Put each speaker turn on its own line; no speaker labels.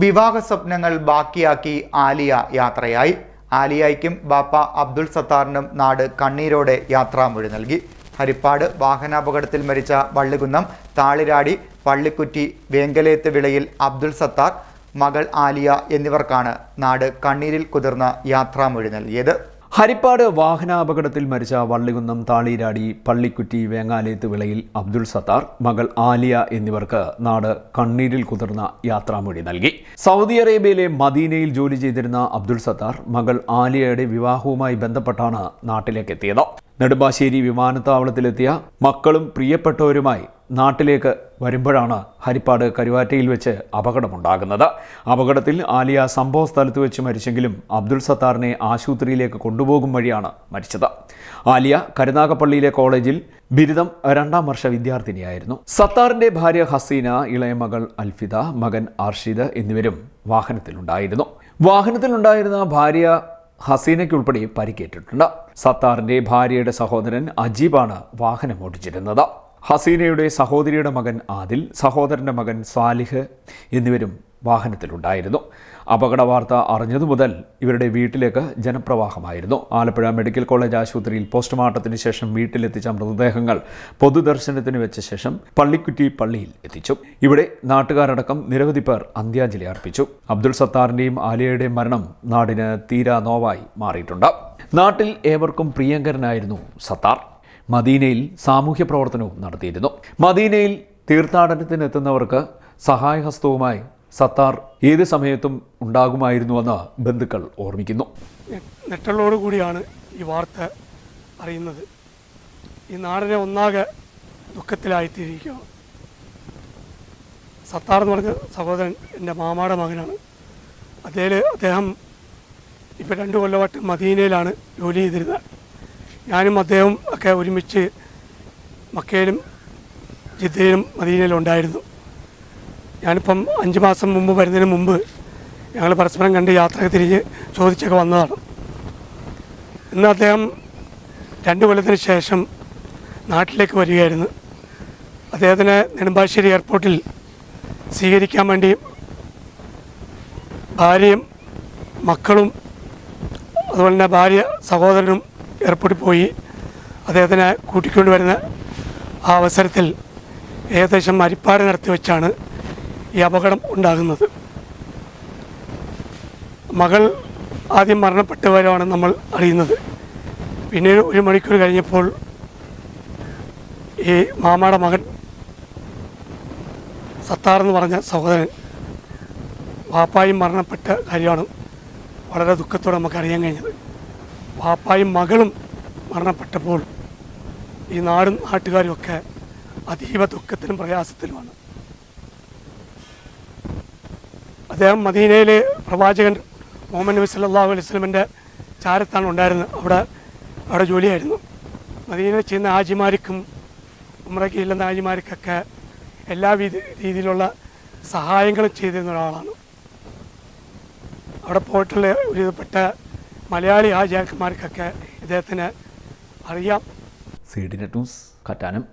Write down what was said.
വിവാഹ സ്വപ്നങ്ങൾ ബാക്കിയാക്കി ആലിയ യാത്രയായി. ആലിയായ്ക്കും ബാപ്പ അബ്ദുൾ സത്താറിനും നാട് കണ്ണീരോടെ യാത്രാമൊഴി നൽകി. ഹരിപ്പാട് വാഹനാപകടത്തിൽ മരിച്ച വള്ളികുന്നം താളിരാടി പള്ളിക്കുറ്റി വേങ്കലേത്ത് വിളയിൽ അബ്ദുൾ സത്താർ മകൾ ആലിയ എന്നിവർക്കാണ് നാട് കണ്ണീരിൽ കുതിർന്ന യാത്രാമൊഴി നൽകിയത്.
ഹരിപ്പാട് വാഹനാപകടത്തിൽ മരിച്ച വള്ളികുന്നം താളീരാടി പള്ളിക്കുറ്റി വേങ്ങാലേത്ത് വിളയിൽ അബ്ദുൾ സത്താർ മകൾ ആലിയ എന്നിവർക്ക് നാട് കണ്ണീരിൽ കുതിർന്ന യാത്രാമൊഴി നൽകി. സൗദി അറേബ്യയിലെ മദീനയിൽ ജോലി ചെയ്തിരുന്ന അബ്ദുൾ സത്താർ മകൾ ആലിയയുടെ വിവാഹവുമായി ബന്ധപ്പെട്ടാണ് നാട്ടിലേക്ക് എത്തിയത് നെടുമ്പാശ്ശേരി വിമാനത്താവളത്തിലെത്തിയ മക്കളും പ്രിയപ്പെട്ടവരുമായി നാട്ടിലേക്ക് വരുമ്പോഴാണ് ഹരിപ്പാട് കരുവാറ്റയിൽ വെച്ച് അപകടമുണ്ടാകുന്നത്. അപകടത്തിൽ ആലിയ സംഭവ സ്ഥലത്ത് വെച്ച് മരിച്ചെങ്കിലും അബ്ദുൾ സത്താറിനെ ആശുപത്രിയിലേക്ക് കൊണ്ടുപോകും വഴിയാണ് മരിച്ചത്. ആലിയ കരുനാഗപ്പള്ളിയിലെ കോളേജിൽ ബിരുദം രണ്ടാം വർഷ വിദ്യാർത്ഥിനിയായിരുന്നു. സത്താറിന്റെ ഭാര്യ ഹസീന ഇളയ മകൾ അൽഫിദ മകൻ അർഷിദ് എന്നിവരും വാഹനത്തിലുണ്ടായിരുന്നു. വാഹനത്തിലുണ്ടായിരുന്ന ഭാര്യ ഹസീനയ്ക്കുൾപ്പെടെ പരിക്കേറ്റിട്ടുണ്ട്. സത്താറിന്റെ ഭാര്യയുടെ സഹോദരൻ അജീബാണ് വാഹനം ഓടിച്ചിരുന്നത്. ഹസീനയുടെ സഹോദരിയുടെ മകൻ ആദിൽ സഹോദരന്റെ മകൻ സാലിഹ് എന്നിവരും വാഹനത്തിലുണ്ടായിരുന്നു. അപകട വാർത്ത അറിഞ്ഞതു മുതൽ ഇവരുടെ വീട്ടിലേക്ക് ജനപ്രവാഹമായിരുന്നു. ആലപ്പുഴ മെഡിക്കൽ കോളേജ് ആശുപത്രിയിൽ പോസ്റ്റ്മോർട്ടത്തിന് ശേഷം വീട്ടിലെത്തിച്ച മൃതദേഹങ്ങൾ പൊതുദർശനത്തിന് വെച്ച ശേഷം പള്ളിക്കുറ്റി പള്ളിയിൽ എത്തിച്ചു. ഇവിടെ നാട്ടുകാരടക്കം നിരവധി പേർ അന്ത്യാഞ്ജലി അർപ്പിച്ചു. അബ്ദുൾ സത്താറിന്റെയും ആലിയയുടെയും മരണം നാടിന് തീരാ നോവായി മാറിയിട്ടുണ്ട്. നാട്ടിൽ ഏവർക്കും പ്രിയങ്കരനായിരുന്നു സത്താർ. മദീനയിൽ സാമൂഹ്യ പ്രവർത്തനവും നടത്തിയിരുന്നു. മദീനയിൽ തീർത്ഥാടനത്തിനെത്തുന്നവർക്ക് സഹായഹസ്തവുമായി സത്താർ ഏത് സമയത്തും ഉണ്ടാകുമായിരുന്നുവെന്ന് ബന്ധുക്കൾ ഓർമ്മിക്കുന്നു.
കൂടിയാണ് ഈ വാർത്ത അറിയുന്നത്. ഈ നാടിനെ ഒന്നാകെ ദുഃഖത്തിലായിത്തീരിക്കുകയാണ് സത്താർ എന്ന് പറഞ്ഞ സഹോദരൻ എന്റെ മാമാടെ മകനാണ്. അദ്ദേഹം അദ്ദേഹം ഇപ്പം രണ്ട് കൊല്ലമായിട്ട് മദീനയിലാണ് ജോലി ചെയ്തിരുന്നത്. ഞാനും അദ്ദേഹവും ഒക്കെ ഒരുമിച്ച് മക്കയിലും ജിദ്ദയിലും മദീനയിലും ഉണ്ടായിരുന്നു. ഞാനിപ്പം അഞ്ച് മാസം മുമ്പ് വരുന്നതിന് മുമ്പ് ഞങ്ങൾ പരസ്പരം കണ്ട് യാത്രയൊക്കെ തിരിഞ്ഞ് ചോദിച്ചൊക്കെ വന്നതാണ്. ഇന്ന് അദ്ദേഹം രണ്ട് കൊല്ലത്തിന് ശേഷം നാട്ടിലേക്ക് വരികയായിരുന്നു. അദ്ദേഹത്തിനെ നെടുമ്പാശ്ശേരി എയർപോർട്ടിൽ സ്വീകരിക്കാൻ വേണ്ടി ഭാര്യയും മക്കളും അതുപോലെ തന്നെ ഭാര്യ സഹോദരനും എയർപോർട്ടിൽ പോയി അദ്ദേഹത്തിനെ കൂട്ടിക്കൊണ്ട് വരുന്ന ആ അവസരത്തിൽ ഏകദേശം അരിപ്പാട് നടത്തി വെച്ചാണ് ഈ അപകടം ഉണ്ടാകുന്നത്. മകൾ ആദ്യം മരണപ്പെട്ടവരാണ് നമ്മൾ അറിയുന്നത്. പിന്നെ ഒരു മണിക്കൂർ കഴിഞ്ഞപ്പോൾ ഈ മാമയുടെ മകൻ സത്താർ എന്ന് പറഞ്ഞ സഹോദരൻ വാപ്പായും മരണപ്പെട്ട കാര്യമാണ് വളരെ ദുഃഖത്തോടെ നമുക്ക് അറിയാൻ കഴിഞ്ഞത്. വാപ്പായും മകളും മരണപ്പെട്ടപ്പോൾ ഈ നാടും നാട്ടുകാരും ഒക്കെ അതീവ ദുഃഖത്തിലും പ്രയാസത്തിലുമാണ്. അദ്ദേഹം മദീനയിലെ പ്രവാചകൻ മുഹമ്മദ് നബി സല്ലല്ലാഹു അലൈഹി വസല്ലമയുടെ ചാരത്താണ് ഉണ്ടായിരുന്നത്. അവിടെ അവിടെ ജോലിയായിരുന്നു. മദീനയിൽ ചെയ്യുന്ന ആജിമാർക്കും ഉമ്രയ്ക്ക് ഇല്ലെന്ന ആജിമാർക്കൊക്കെ എല്ലാ രീതിയിലുള്ള സഹായങ്ങളും ചെയ്തിരുന്ന ഒരാളാണ്. അവിടെ പോയിട്ടുള്ള ഒരുവിധപ്പെട്ട മലയാളി ആചാര്യന്മാർക്കൊക്കെ ഇദ്ദേഹത്തിന് അറിയാം.
C news Kattanam.